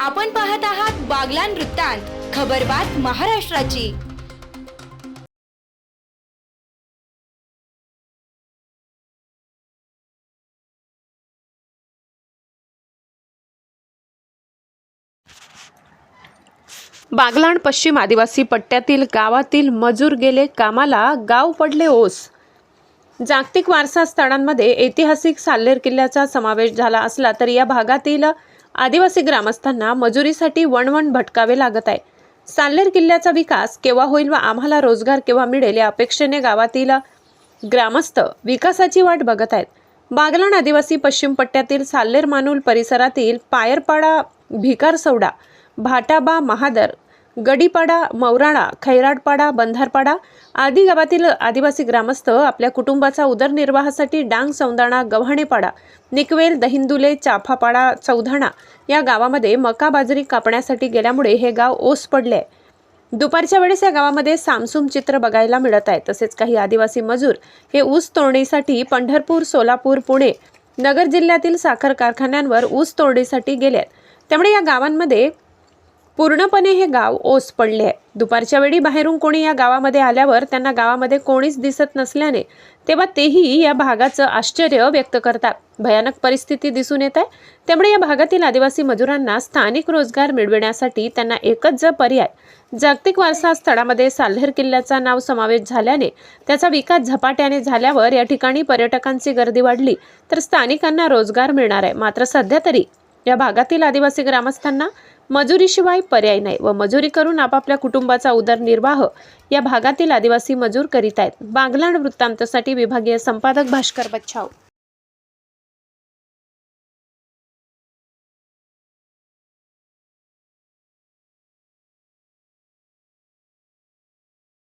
आपण पाहत आहात बागलान वृत्तांत खबरबात महाराष्ट्राची. बागलाण पश्चिम आदिवासी पट्ट्यातील गावातील मजूर गेले कामाला गाव पडले ओस. जागतिक वारसा स्थळांमध्ये ऐतिहासिक साल्लेर किल्ल्याचा समावेश झाला असला तरी या भागातील आदिवासी ग्रामस्थांना मजुरीसाठी वणवण भटकावे लागत आहे. साल्लेर किल्ल्याचा विकास केव्हा होईल व आम्हाला रोजगार केव्हा मिळेल या अपेक्षेने गावातील ग्रामस्थ विकासाची वाट बघत आहेत. बागलाण आदिवासी पश्चिम पट्ट्यातील साल्लेर मानूल परिसरातील पायरपाडा भिकारसवडा भाटाबा महादर गडीपाडा मौराणा खैराडपाडा बंधारपाडा आदी गावातील आदिवासी ग्रामस्थ आपल्या कुटुंबाचा उदरनिर्वाहासाठी डांग सौंदाणा गव्हाणेपाडा निकवेल दहिंदुले चाफापाडा चौधाणा या गावामध्ये मका बाजरी कापण्यासाठी गेल्यामुळे हे गाव ओस पडले आहे. दुपारच्या वेळेस या गावामध्ये सामसूम चित्र बघायला मिळत आहे. तसेच काही आदिवासी मजूर हे ऊस तोडणीसाठी पंढरपूर सोलापूर पुणे नगर जिल्ह्यातील साखर कारखान्यांवर ऊस तोडणीसाठी गेले आहेत. त्यामुळे या गावांमध्ये पूर्णपणे हे गाव ओस पडले आहे. दुपारच्या वेळी बाहेरून कोणी या गावामध्ये आल्यावर त्यांना गावामध्ये कोणीच दिसत नसल्याने तेव्हा तेही या भागाचं आश्चर्य व्यक्त करतात. भयानक परिस्थिती दिसून येत आहे. त्यामुळे या भागातील आदिवासी मजुरांना स्थानिक रोजगार मिळविण्यासाठी त्यांना एकच ज पर्याय जागतिक वारसा स्थळामध्ये साल्हेर किल्ल्याचा नाव समावेश झाल्याने त्याचा विकास झपाट्याने झाल्यावर या ठिकाणी पर्यटकांची गर्दी वाढली तर स्थानिकांना रोजगार मिळणार आहे. मात्र सध्या तरी या भागातील आदिवासी ग्रामस्थांना मजुरीशिवाय पर्याय नाही व मजुरी करून आपापल्या कुटुंबाचा उदरनिर्वाह या भागातील आदिवासी मजूर करीत आहेत. बांगलाण वृत्तांतसाठी विभागीय संपादक भास्कर बच्छाव.